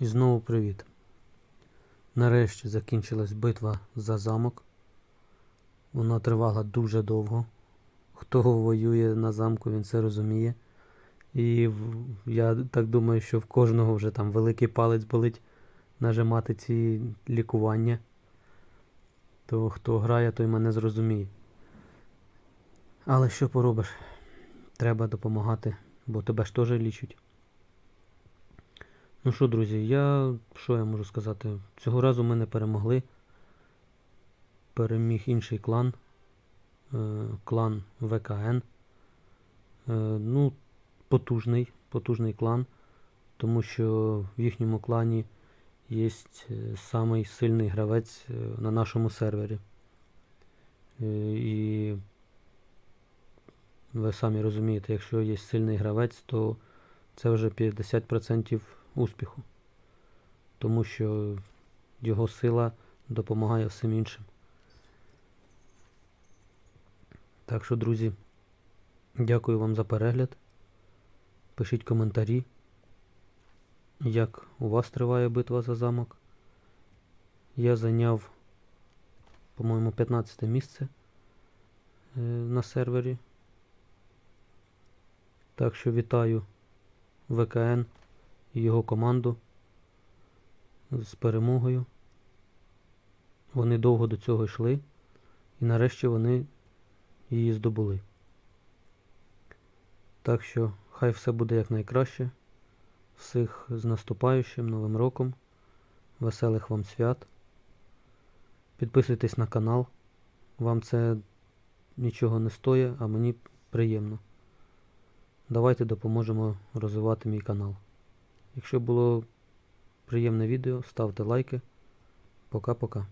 І знову привіт. Нарешті закінчилась битва за замок. Вона тривала дуже довго. Хто воює на замку, він це розуміє. І я так думаю, що в кожного вже там великий палець болить нажимати ці лікування. То хто грає, той мене зрозуміє. Але що поробиш? Треба допомагати, бо тебе ж теж лічать. Ну що, друзі, я що я можу сказати? Цього разу ми не перемогли. Переміг інший клан. Е, клан ВКН. Е, ну, потужний, потужний клан, тому що в їхньому клані є самий сильний гравець е, на нашому сервері. Е, і ви самі розумієте, якщо є сильний гравець, то це вже 50% успіху. Тому що його сила допомагає всім іншим. Так що, друзі, дякую вам за перегляд. Пишіть коментарі, як у вас триває битва за замок. Я зайняв, по-моєму, 15 місце е, на сервері. Так що вітаю ВКН і його команду з перемогою. Вони довго до цього йшли, і нарешті вони її здобули. Так що хай все буде якнайкраще. Всіх з наступаючим Новим роком. Веселих вам свят. Підписуйтесь на канал. Вам це нічого не стоїть, а мені приємно. Давайте допоможемо розвивати мій канал. Якщо було приємне відео, ставте лайки. Пока-пока.